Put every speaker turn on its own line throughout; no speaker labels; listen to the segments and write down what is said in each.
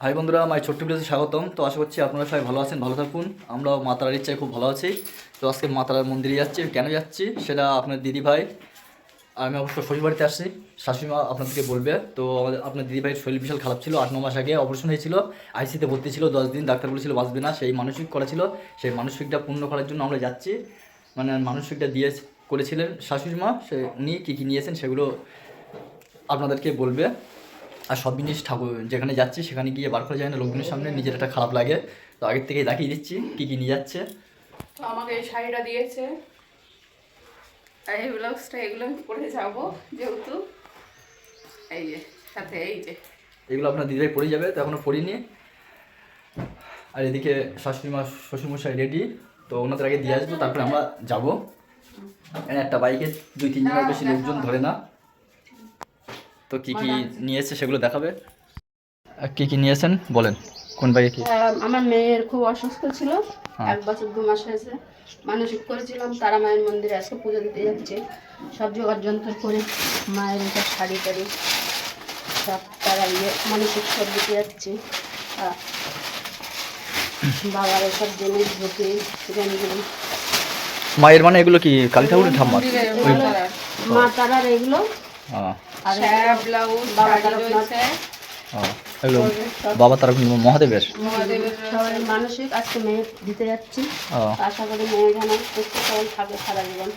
High বন্ধুরা, আমার ছোট্ট ভিডিওতে স্বাগতম। তো আশা করছি আপনারা সবাই ভালো আছেন, ভালো থাকুন। আমরাও মা তারার ইচ্ছায় খুব ভালো আছি। তো আজকে মা তারার মন্দিরে যাচ্ছি কেন যাচ্ছি সেটা আপনার দিদি ভাই, আমি অবশ্য শ্বশুর বাড়িতে আসছি, শাশুড়ি মা আপনাদেরকে বলবে। তো আমাদের, আপনার দিদি ভাইয়ের শরীর বিশাল খারাপ ছিল, আট, ন মাস আগে অপারেশন হয়েছিল আইসিতে ভর্তি ছিল, দশ দিন ডাক্তার বলেছিল বাঁচবে না, সেই মানসিক করা ছিল, সেই মানসিকটা পূর্ণ করার জন্য আমরা যাচ্ছি। মানে মানসিকটা দিয়ে করেছিলেন শাশুড়ি মা, সে উনি কী কী নিয়েছেন সেগুলো আপনাদেরকে বলবে। আর সব জিনিস ঠাকুর যেখানে যাচ্ছি সেখানে গিয়ে বার করা যায় না লোকজনের সামনে নিজের একটা খারাপ লাগে। তো আগের থেকেই দেখিয়ে দিচ্ছি কী কী নিয়ে যাচ্ছে।
তো আমাকে এই শাড়িটা দিয়েছে। আর এই ব্লাউজটা এগুলো আমি পরে যাব যেহেতু। এই যে সাথে এই যে।
এগুলো আপনার দিদিভাই পড়ে যাবে তো এখনও পড়িনি আর এদিকে শাশুড়ি মা শ্বশুরমশাই রেডি তো ওনাদের আগে দিয়ে আসব তারপরে আমরা যাব। একটা বাইকে দুই তিনজনের বেশি লোকজন ধরে না। তো কি কি নিয়েছে সেগুলো দেখাবে? কি কি নিয়েছেন? বলেন কোন বাইকে কি?
আমার মেয়ের খুব অসুস্থ ছিল
হ্যাঁ।
এক বছর দু মাস হয়েছে। মানসিক করেছিলাম তারা মায়ের মন্দিরে আজকে পুজো দিতে যাচ্ছে। সব জোগাড় যন্ত্র করে মায়ের এটা শাড়ি টাড়ি সব তারা ইয়ে মানসিক সব দিতে যাচ্ছে। বাবার এসব জিনিস ধুতে গেঞ্জি
মায়ের মানে এগুলো কি কালী ঠাকুরের ঠাম্মার
মা তারার এগুলো
হ্যাঁ।
বাবা
হ্যাঁ বাবা তারা মহাদেবের?
মহাদেবের
সবাই মানসিক আজকে মেয়ে দিতে যাচ্ছি। আশা করি মেয়ে যেন সুস্থ সবল থাকে সারা জীবন।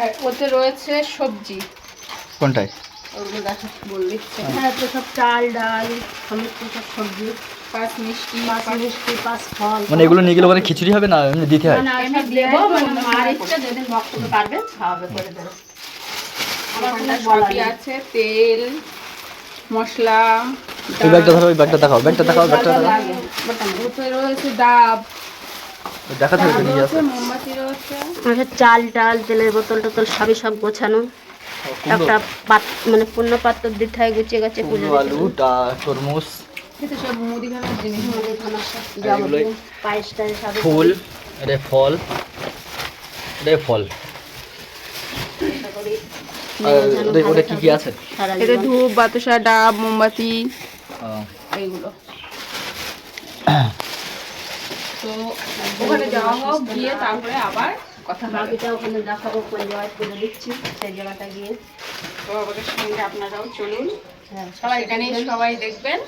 আর ওতে রয়েছে সবজি।
কোনটায়
ওগুলো দেখা বল দিচ্ছে
তো সব চাল ডাল সমস্ত সব সবজি।
পাঁচ মিষ্টি
পাঁচ মিষ্টি পাঁচ ফল।
মানে এগুলো নিয়ে গেলে ওখানে খিচুড়ি হবে না? এমনি দিতে হয়?
এমনি দেবো,
দেবো
মানে
মার ইচ্ছা যেদিন ভক্তকে পারবে খাওয়াবে করে দেবো। আমার
সবই আছে তেল মশলা
ওই ব্যাগটা ধরো ওই ব্যাগটা দেখাও ব্যাগটা দেখাও ব্যাগটা
যা যা
দেখাও।
লাগে, মোটামুটি।
ওতে রয়েছে ডাব।
দেখাতে হবে নিয়ে আসো।
মোমবাতি রয়েছে।
আমাদের চাল ডাল তেলের বোতল টোতল সবই সব গোছানো। একটা পাত মানে পূর্ণ পাত্র দিতে হয় গুছিয়ে গেছে পুজো
আলু টা- তরমুজ।
সব মুদিখানার জিনিস
যাবতীয় পায়েস টায়েস
ফুল এটা ফল এটা ফল। ওটা- কি কি আছে?
এতে ধূপ বাতাসা ডাব মোমবাতি এইগুলো। তো ওখানে যাওয়া হোক গিয়ে তারপরে আবার কথা
বাকিটা ওখানে দেখাবো কোন জায়গায় পুজো দিচ্ছি সেই জায়গাটা গিয়ে।
তো আমাদের সঙ্গে আপনারাও চলুন।
হ্যাঁ
সবাই এখানে সবাই দেখবেন।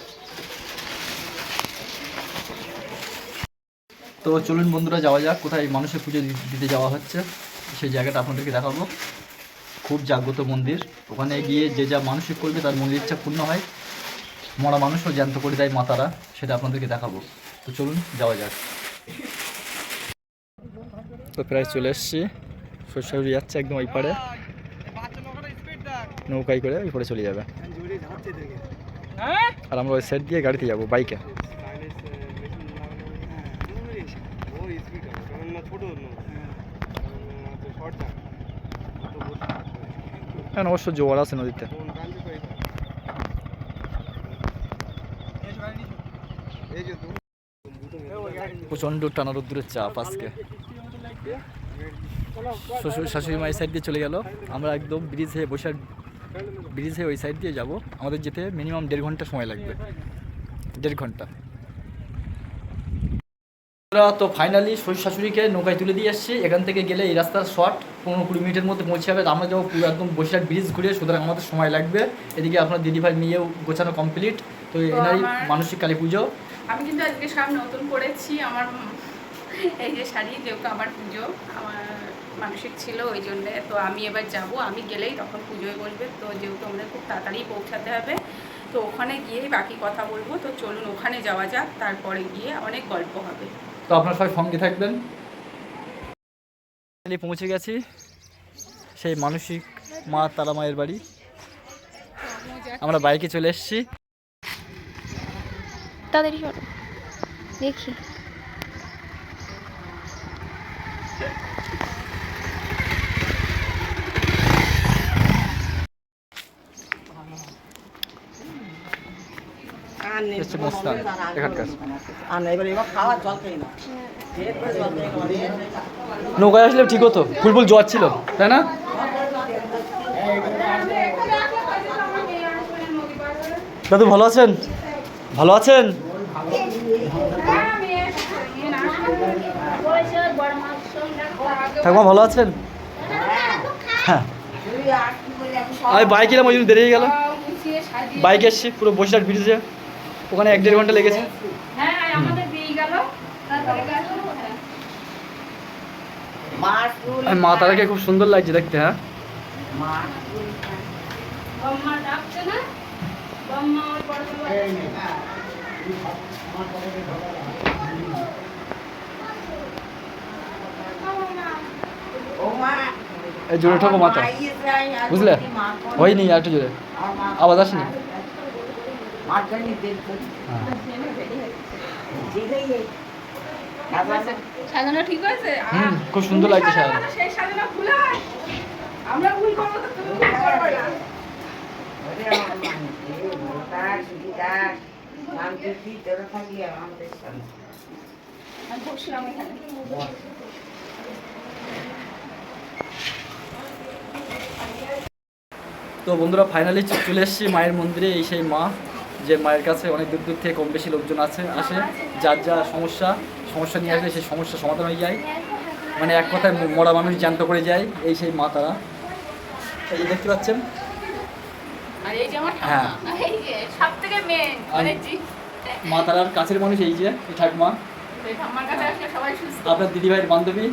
তো চলুন বন্ধুরা যাওয়া যাক। কোথায় মানুষের পুজো দি- দিতে যাওয়া হচ্ছে সেই জায়গাটা আপনাদেরকে দেখাবো। খুব জাগ্রত মন্দির। ওখানে গিয়ে যে যা মানসিক করবে তার মনের ইচ্ছা পূর্ণ হয়। মরা মানুষও জ্যান্ত করে দেয় মাতারা সেটা আপনাদেরকে দেখাবো। তো চলুন যাওয়া যাক। তো প্রায় চলে এসছি। শ্বশুর যাচ্ছে একদম ওই পারে। নৌকায় করে ওই পারে চলে যাবে। আর আমরা ওই সাইড দিয়ে গাড়িতে যাব বাইকে হ্যাঁ অবশ্য জোয়ার আছে নদীতে। প্রচণ্ড টানা রোদ্দুরের চাপ আজকে। শ্বশুর শাশুড়ি মা এই সাইড দিয়ে চলে গেল। আমরা একদম ব্রিজ হয়ে বসে ব্রিজ হয়ে ওই সাইড দিয়ে যাব। আমাদের যেতে মিনিমাম দেড় ঘণ্টা সময় লাগবে। দেড় ঘণ্টা। তো ফাইনালি শ্বশুর শাশুড়িকে নৌকায় তুলে দিয়ে এসেছি এখান থেকে গেলে এই রাস্তার শর্ট পনেরো কুড়ি মিনিটের মধ্যে পৌঁছে যাবে। আমরা যাব পুরো একদম বসিরহাট ব্রিজ ঘুরে সুতরাং আমাদের সময় লাগবে। এদিকে আপনার দিদিভাই মেয়েও গোছানো কমপ্লিট তো এনারই মানসিক কালী পুজো।
আমি কিন্তু আজকে সব নতুন করেছি। আমার এই যে শাড়ি যেহেতু আমার পুজো আমার মানসিক ছিল ওই জন্যে। তো আমি এবার যাব। আমি গেলেই তখন পুজোয় বসবে। তো যেহেতু আমাদের খুব তাড়াতাড়ি পৌঁছাতে হবে তো ওখানে গিয়েই বাকি কথা বলব। তো চলুন ওখানে যাওয়া যাক। তারপরে গিয়ে অনেক গল্প হবে।
তো আপনার সবাই সঙ্গে থাকবেন। পৌঁছে গেছি। সেই মানসিক মা তারা মায়ের বাড়ি। আমরা বাইকে চলে এসেছি।
তাড়াতাড়ি দেখি।
হচ্ছে মোস্তান এখানকার। নৌকায় আসলে ঠিক হতো ফুল ফুল জ্বর ছিল তাই না? দাদু ভালো আছেন? ভালো আছেন? ঠাকুমা ভালো আছেন? হ্যাঁ। আমি বাইক এলাম ওই জন্য দেরি হয়ে গেল। বাইক এসছি পুরো বসিরহাট ব্রিজে ওখানে এক দেড় ঘণ্টা লেগেছে।
হ্যাঁ আমাদের দিয়ে গেল। তারপরে গেল হ্যাঁ
মা তারাকে খুব সুন্দর লাগছে দেখতে হ্যাঁ? এই জোরে ঠোকো মাথা। বুঝলে? হয়নি আর একটু জোরে। আওয়াজ আসেনি?
সাজানো ঠিক হয়েছে?
খুব সুন্দর লাগছে সারা
সেই সাজানো ভুল হয়। আমরা ভুল করব তো তুমি ভুল করবে না। বসলাম এখানে।
তো বন্ধুরা ফাইনালি চলে এসেছি মায়ের মন্দিরে এই সেই মা। যে মায়ের কাছে অনেক দূর দূর থেকে কম বেশি লোকজন আছে আসে যার যা সমস্যা সমস্যা নিয়ে আসলে সেই সমস্যা সমাধান হয়ে যায়। মানে এক কথায় মরা মানুষ জ্যান্ত করে যায় এই সেই মা তারা। এই যে দেখতে পাচ্ছেন? হ্যাঁ।
মেন
মা তারার কাছের মানুষ এই যে এই ঠাকুমা। আপনার দিদিভাইয়ের বান্ধবী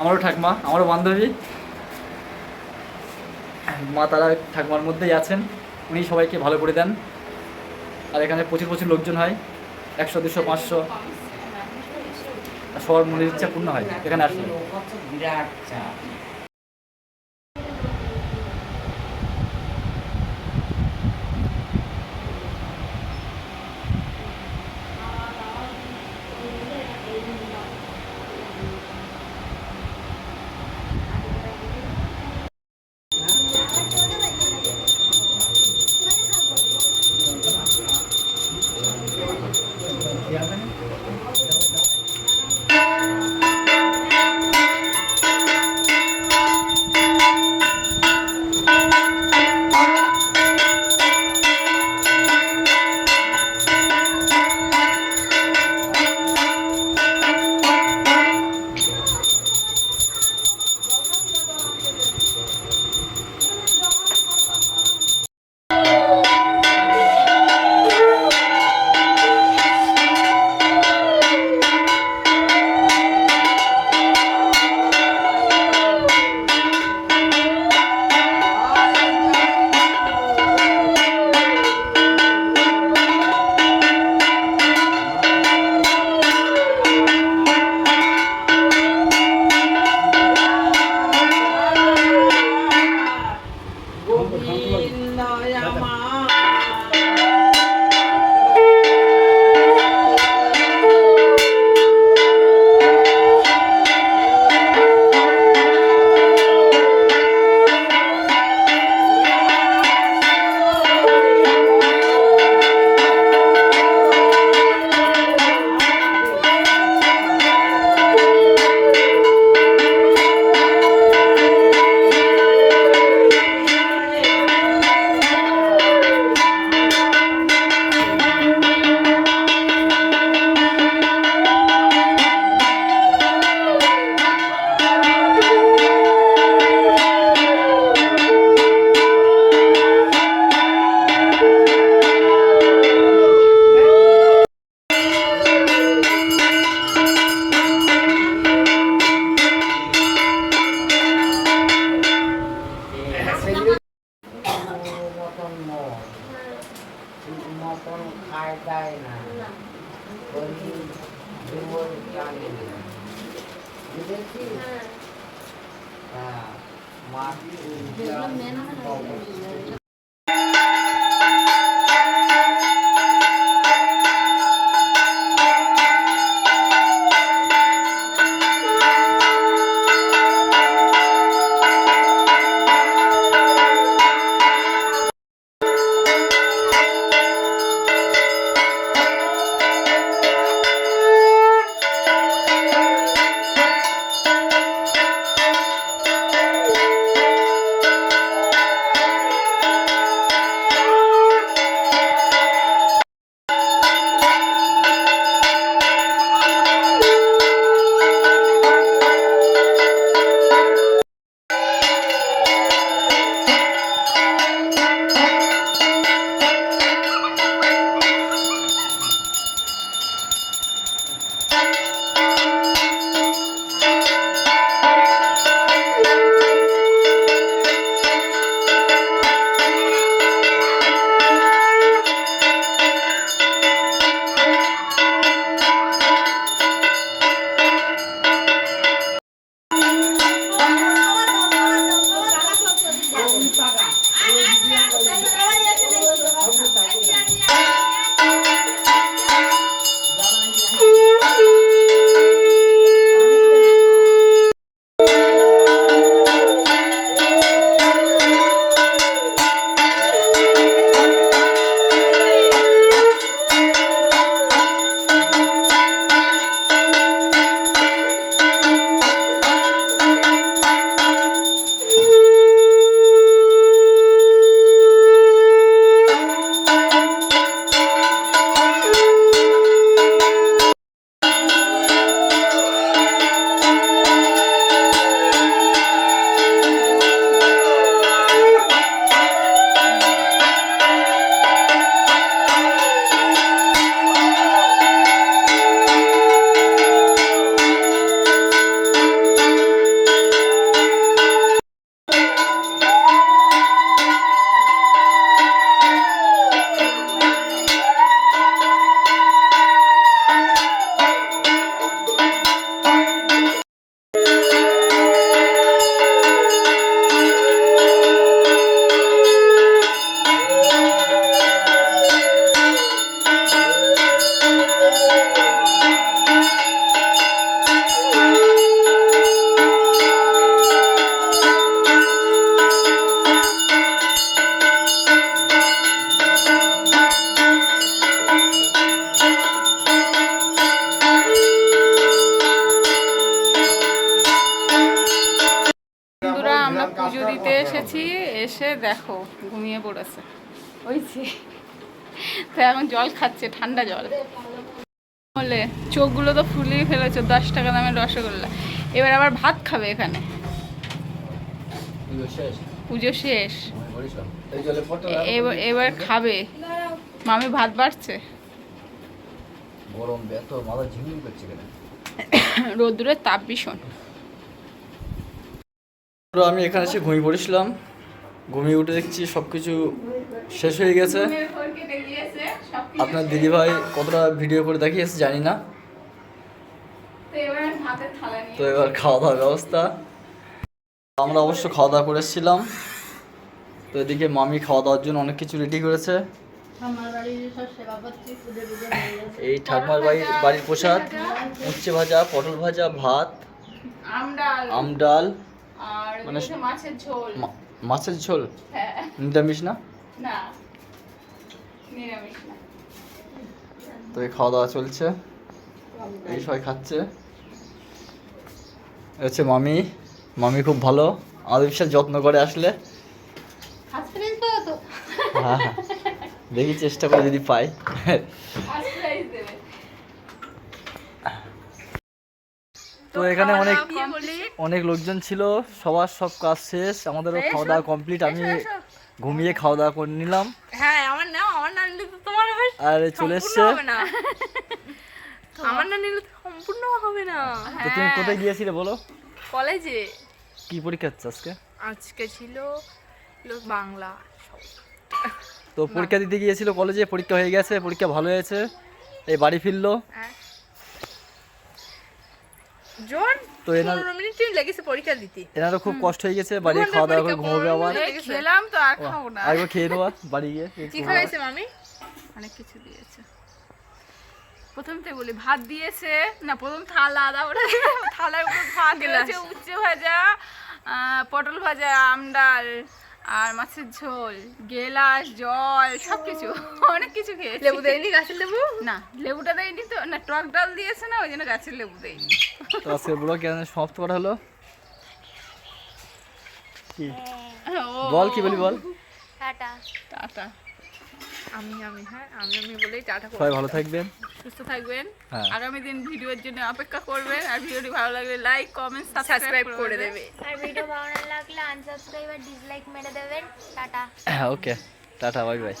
আমারও ঠাকুমা আমারও বান্ধবী। মা তারা ঠাকুমার মধ্যেই আছেন। উনি সবাইকে ভালো করে দেন। আর এখানে প্রচুর প্রচুর লোকজন হয়। একশো, দুশো, পাঁচশো। সবার মনের ইচ্ছা পূর্ণ হয়, এখানে আসলে।
বিরাট
এসে দেখো ঘুমিয়ে পড়েছে। ওই তো এখন জল খাচ্ছে ঠান্ডা জল। বলে চোখগুলো তো ফুলিয়ে ফেলেছে দশ টাকা দামের রসগোল্লা। এবার আবার ভাত খাবে এখানে।
পুজো শেষ?
পুজো এবার এবার খাবে। মামি ভাত বাড়ছে?
গরম এত মাথা ঝিমঝিম করছে কেন?
রোদ্দুরের তাপ ভীষণ।
তো আমি এখানে এসে ঘুমিয়ে পড়েছিলাম। ঘুমিয়ে উঠে দেখছি সব কিছু শেষ হয়ে গেছে। আপনার দিদিভাই কতটা ভিডিও করে দেখিয়েছে জানি না। তো এবার খাওয়া দাওয়ার ব্যবস্থা। আমরা অবশ্য খাওয়া দাওয়া করেছিলাম তো এদিকে মামি খাওয়া দাওয়ার জন্য অনেক কিছু রেডি করেছে। এই ঠাকুমার বাড়ির বাড়ির প্রসাদ উচ্ছে ভাজা পটল ভাজা ভাত
আমডাল
আম ডাল
আর
মানে-
মাছের ঝোল।
মাছের ঝোল?
হ্যাঁ।
নিরামিষ না?
না। নিরামিষ না।
তো খাওয়া দাওয়া চলছে। এই সবাই খাচ্ছে। হচ্ছে মামি। মামি খুব ভালো। আমাদের বিশাল যত্ন করে আসলে। হ্যাঁ হ্যাঁ। দেখি চেষ্টা করে যদি পাই। তো এখানে অনেক অনেক লোকজন ছিল সবার সব কাজ শেষ আমাদেরও খাওয়া দাওয়া কমপ্লিট আমি ঘুমিয়ে খাওয়া দাওয়া করে নিলাম।
হ্যাঁ আমার নাও আমার না নিলে তোমার
আর চলে এসছে।
আমার না নিলে সম্পূর্ণ হবে না।
তো তুমি কোথায় গিয়েছিলে বলো?
কলেজে।
কি পরীক্ষা হচ্ছে আজকে?
আজকে ছিল বাংলা
তো পরীক্ষা দিতে গিয়েছিল কলেজে পরীক্ষা হয়ে গেছে পরীক্ষা ভালো হয়েছে এই বাড়ি ফিরলো।
হ্যাঁ।
তো এনার
পনেরো মিনিট টাইম লেগেছে পরীক্ষা দিতে।
এনারও খুব কষ্ট হয়ে গেছে বাড়ি খাওয়া দাওয়া করে ঘুমোবে আবার।
খেলাম তো আর খাব না।
আরেকবার খেয়ে নেওয়া বাড়ি গিয়ে
কি খাওয়াইছে মামি?
অনেক কিছু দিয়েছে। প্রথম থেকে বলি ভাত দিয়েছে না প্রথম থালা তারপরে থালার উপর ভাত দিয়েছে উচ্ছে ভাজা আহ, পটল ভাজা আমডাল আর মাছের ঝোল গেলাস জল সব কিছু অনেক কিছু খেয়েছি।
লেবু দেয়নি গাছের লেবু?
না লেবুটা দেয়নি তো। না টক ডাল দিয়েছে না ওই জন্য গাছের লেবু দেয়নি।
তো ব্লগ কেন সমাপ্ত করা হলো। কি
ও
বল কি বলি বল?
টাটা।
টাটা।
আমি আমি হ্যাঁ আমি আমি বলেই টাটা
সবাই ভালো থাকবেন।
সুস্থ থাকবেন।
হ্যাঁ।
আগামী দিন ভিডিওর জন্য অপেক্ষা করবেন। আর ভিডিওটি ভালো লাগলে লাইক কমেন্ট
সাবস্ক্রাইব
সাবস্ক্রাইব
করে দেবে।
আর ভিডিও ভালো না লাগলে আনসাবস্ক্রাইব আর ডিসলাইক মেরে দেবেন। Tata.
Okay tata bye bye